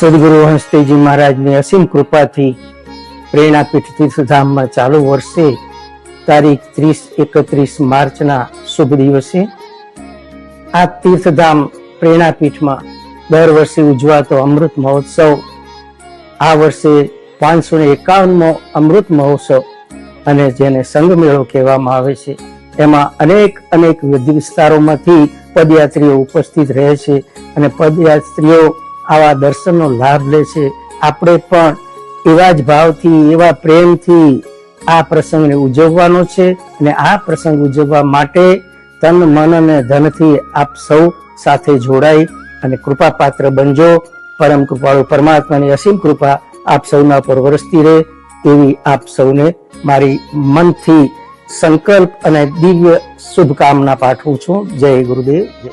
સદગુરુ હંસદેવજી મહારાજની અસીમ કૃપાથી પ્રેરણાપીઠ તીર્થધામમાં ચાલુ વર્ષે તારીખ ત્રીસ એકત્રીસ માર્ચના શુભ દિવસે આ તીર્થધામ પ્રેરણાપીઠમાં દર વર્ષે ઉજવાતો અમૃત મહોત્સવ, આ વર્ષે પાંચસો ને એકાવનમો અમૃત મહોત્સવ અને જેને સંઘ મેળો કહેવામાં આવે છે. એમાં અનેક અનેક વિસ્તારોમાંથી પદયાત્રીઓ ઉપસ્થિત રહે છે અને પદયાત્રીઓ આવા દર્શનનો લાભ લે છે. આપણે પણ એવા જ ભાવથી, એવા પ્રેમથી આ પ્રસંગને ઉજવવાનો છે અને આ પ્રસંગ ઉજવવા માટે તન, મન અને ધનથી આપ સૌ સાથે જોડાઈ અને કૃપા પાત્ર બનજો. પરમ કૃપાળુ પરમાત્માની અસીમ કૃપા આપ સૌના પર વરસતી રહે એવી આપ સૌને મારી મનથી સંકલ્પ અને દિવ્ય શુભકામના પાઠવું છું. જય ગુરુદેવ, જય.